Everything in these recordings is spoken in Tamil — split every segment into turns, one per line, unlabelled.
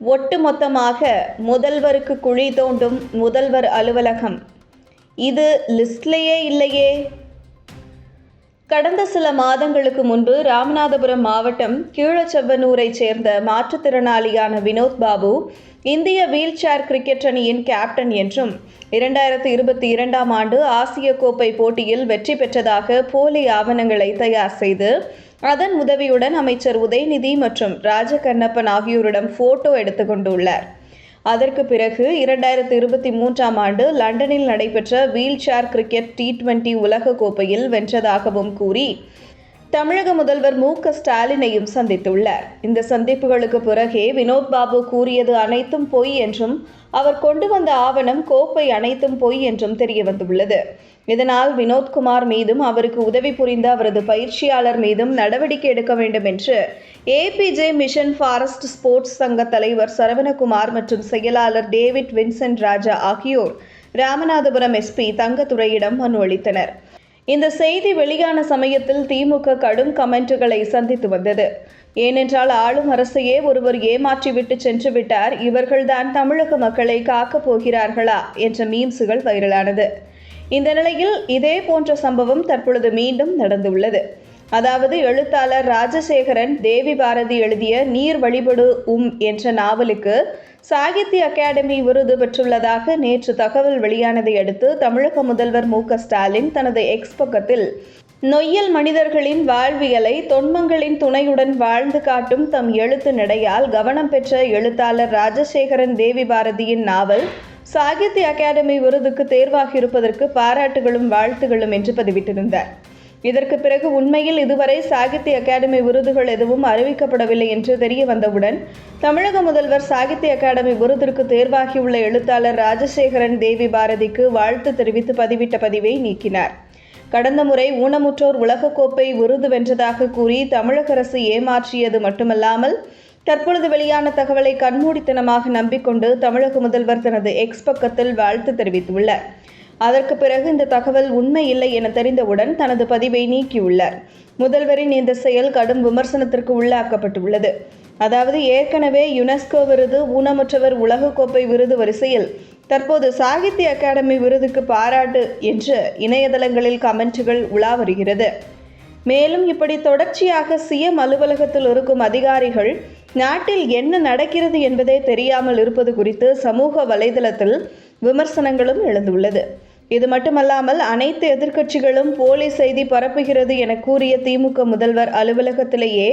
ஒட்டுமொத்தமாக முதல்வருக்கு குழி தோண்டும் முதல்வர் அலுவலகம். இது லிஸ்ட்லேயே இல்லையே. கடந்த சில மாதங்களுக்கு முன்பு ராமநாதபுரம் மாவட்டம் கீழச்செவ்வனூரைச் சேர்ந்த மாற்றுத்திறனாளியான வினோத் பாபு இந்திய வீல் சேர் கிரிக்கெட் அணியின் கேப்டன் என்றும் இரண்டாயிரத்தி இருபத்தி இரண்டாம் ஆண்டு ஆசிய கோப்பை போட்டியில் வெற்றி பெற்றதாக போலி ஆவணங்களை தயார் செய்து அதன் உதவியுடன் அமைச்சர் உதயநிதி மற்றும் ராஜகண்ணப்பன் ஆகியோரிடம் போட்டோ எடுத்துக்கொண்டுள்ளார். அதற்கு பிறகு இரண்டாயிரத்தி இருபத்தி மூன்றாம் ஆண்டு லண்டனில் நடைபெற்ற wheel chair cricket T twenty உலக கோப்பையில் வென்றதாகவும் கூறி தமிழக முதல்வர் மு க ஸ்டாலினையும் சந்தித்துள்ளார். இந்த சந்திப்புகளுக்கு பிறகே வினோத் பாபு கூறியது அனைத்தும் பொய் என்றும் அவர் கொண்டு வந்த ஆவணம் கோப்பை அனைத்தும் பொய் என்றும் தெரிய வந்துள்ளது. இதனால் வினோத்குமார் மீதும் அவருக்கு உதவி புரிந்த அவரது பயிற்சியாளர் மீதும் நடவடிக்கை எடுக்க வேண்டும் என்று ஏபிஜே மிஷன் ஃபாரஸ்ட் ஸ்போர்ட்ஸ் சங்க தலைவர் சரவணகுமார் மற்றும் செயலாளர் டேவிட் வின்சென்ட் ராஜா ஆகியோர் ராமநாதபுரம் எஸ்பி தங்கத்துறையிடம் மனு அளித்தனர். இந்த செய்தி வெளியான சமயத்தில் திமுக கடும் கமெண்ட்டுகளை சந்தித்து வந்தது. ஏனென்றால் ஆளும் அரசையே ஒருவர் ஏமாற்றிவிட்டு சென்று விட்டார். இவர்கள்தான் தமிழக மக்களை காக்கப் போகிறார்களா என்ற மீம்ஸுகள் வைரலானது. இந்த நிலையில் இதே போன்ற சம்பவம் தற்பொழுது மீண்டும் நடந்துள்ளது. அதாவது எழுத்தாளர் ராஜசேகரன் தேவி பாரதி எழுதிய நீர் வழிபடு உம் என்ற நாவலுக்கு சாகித்ய அகாடமி விருது பெற்றுள்ளதாக நேற்று தகவல் வெளியானதை அடுத்து தமிழக முதல்வர் மு ஸ்டாலின் தனது எக்ஸ் பக்கத்தில் நொய்யல் மனிதர்களின் வாழ்வியலை தொன்மங்களின் துணையுடன் வாழ்ந்து காட்டும் தம் எழுத்து நடையால் கவனம் பெற்ற எழுத்தாளர் ராஜசேகரன் தேவி பாரதியின் நாவல் சாகித்ய அகாடமி விருதுக்கு தேர்வாகியிருப்பதற்கு பாராட்டுகளும் வாழ்த்துகளும் என்று பதிவிட்டிருந்தார். இதற்கு பிறகு உண்மையில் இதுவரை சாகித்ய அகாடமி விருதுகள் எதுவும் அறிவிக்கப்படவில்லை என்று தெரிய வந்தவுடன் தமிழக முதல்வர் சாகித்ய அகாடமி விருதிற்கு தேர்வாகியுள்ள எழுத்தாளர் ராஜசேகரன் தேவி பாரதிக்கு வாழ்த்து தெரிவித்து பதிவிட்ட பதிவை நீக்கினார். கடந்த முறை ஊனமுற்றோர் உலகக்கோப்பை விருது வென்றதாக கூறி தமிழக அரசு ஏமாற்றியது மட்டுமல்லாமல் தற்பொழுது வெளியான தகவலை கண்மூடித்தனமாக நம்பிக்கொண்டு தமிழக முதல்வர் தனது எக்ஸ் பக்கத்தில் வாழ்த்து தெரிவித்துள்ளார். அதற்கு பிறகு இந்த தகவல் உண்மை இல்லை என தெரிந்தவுடன் தனது பதிவை நீக்கியுள்ளார். முதல்வரின் இந்த செயல் கடும் விமர்சனத்திற்கு உள்ளாக்கப்பட்டுள்ளது. அதாவது ஏற்கனவே யுனெஸ்கோ விருது ஊனமுற்றவர் உலகக்கோப்பை விருது வரிசையில் தற்போது சாகித்ய அகாடமி விருதுக்கு பாராட்டு என்று இணையதளங்களில் கமெண்ட்டுகள் உலா வருகிறது. மேலும் இப்படி தொடர்ச்சியாக சிஎம் அலுவலகத்தில் இருக்கும் அதிகாரிகள் நாட்டில் என்ன நடக்கிறது என்பதே தெரியாமல் இருப்பது குறித்து சமூக வலைதளத்தில் விமர்சனங்களும் எழுந்துள்ளது. இது மட்டுமல்லாமல் அனைத்து எதிர்க்கட்சிகளும் போலி செய்தி பரப்புகிறது என கூறிய திமுக முதல்வர் அலுவலகத்திலேயே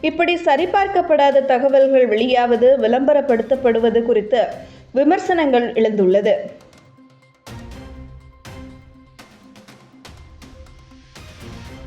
இப்படி சரிபார்க்கப்படாத தகவல்கள் வெளியாவது விளம்பரப்படுத்தப்படுவது குறித்து விமர்சனங்கள் எழுந்துள்ளது.